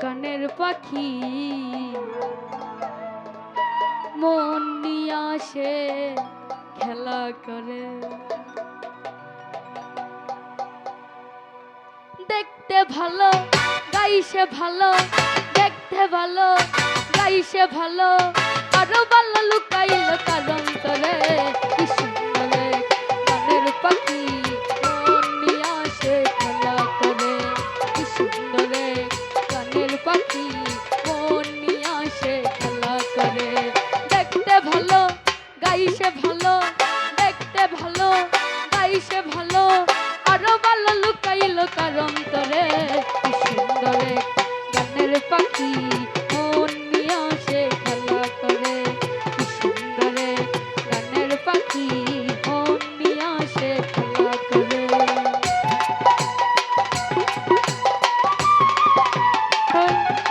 গানের পাখি। মন নিয়ে আসে খেলা করে। দেখতে ভালো, গাইছে ভালো, দেখতে ভালো, গাইছে ভালো, আরও ভালো লুকাইল তার অন্তরে। কি সুন্দরে গানের পাখি।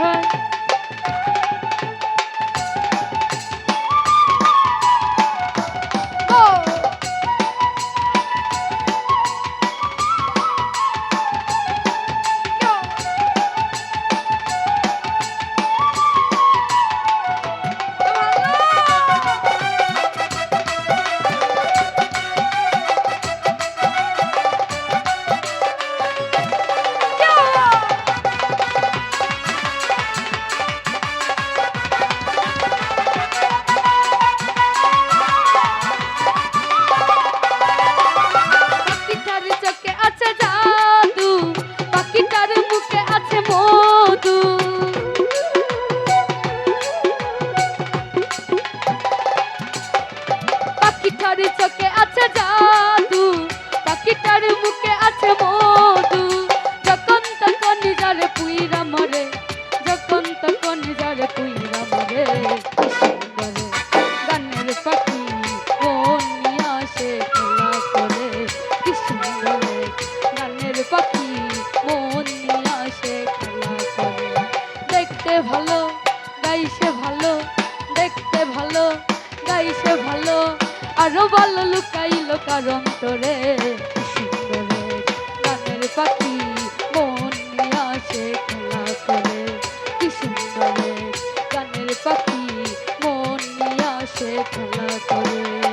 হয়, দেখতে ভালো গাইছে ভালো, দেখতে ভালো গাইছে ভালো। আরও ভালো লুকাইলো কারণ তোরে সুন্দরে গানের পাখি মন নিয়ে আসে খেলা করে। কি সুন্দরে গানের পাখি মন নিয়ে আসে খেলা করে।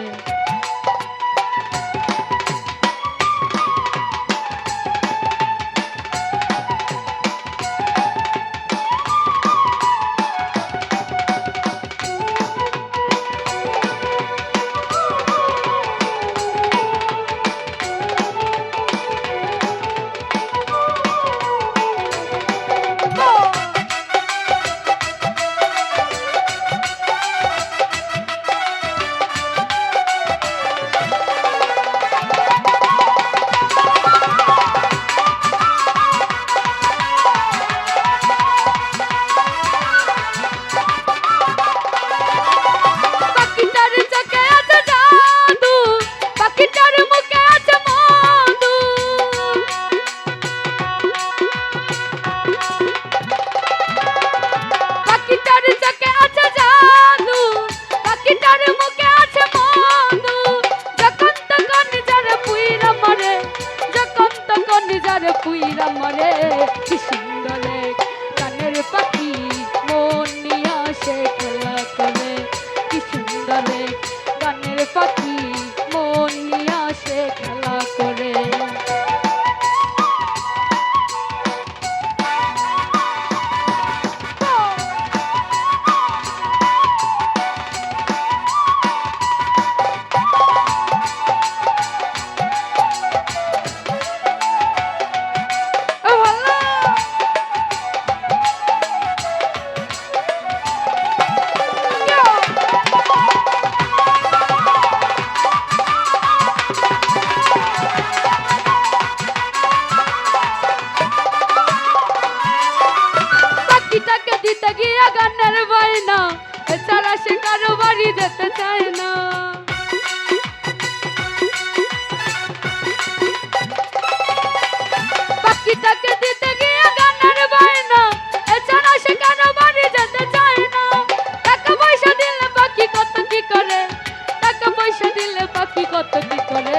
tissue. গানের বাইনা এছাড়া সে কারও বাড়ি যেতে চায় না। পাখিটাকে দিতে গিয়ে গানের বাইনা এছাড়া সে কারও বাড়ি যেতে চায় না। টাকা পয়সা দিলে পাখি কত কি করে, টাকা পয়সা দিলে পাখি কত কি করে?